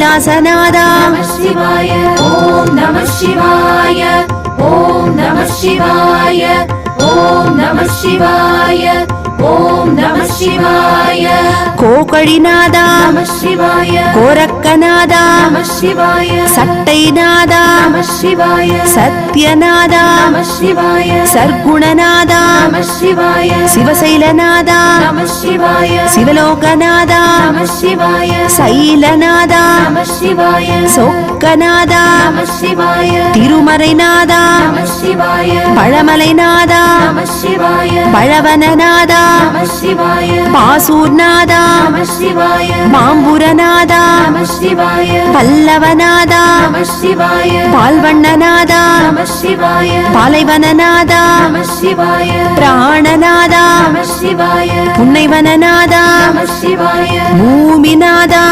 கைலாசநாதா சிவாய ஓம் நம சிவாய ஓம் நம சிவாய ஓம் நம சிவாய. சிவாய கோகழிநாதா சிவாய கோரக்கநாதா சிவாய சட்டைநாதா சிவாய சத்யநாதா சிவாய சர்க்குணநாதா சிவாய சிவசைலநாதா சிவாய சிவலோகநாதா சிவாய சைலநாதா சிவாய சொக்கநாதா சிவாய திருமறைநாதா நம சிவாய பழவனநாதா நம சிவாய மாம்புரநாதா பல்லவநாதா பால்வண்ணநாதா பாலைவனநாதா பிராணநாதா புன்னைவனநாதா பூமிநாதா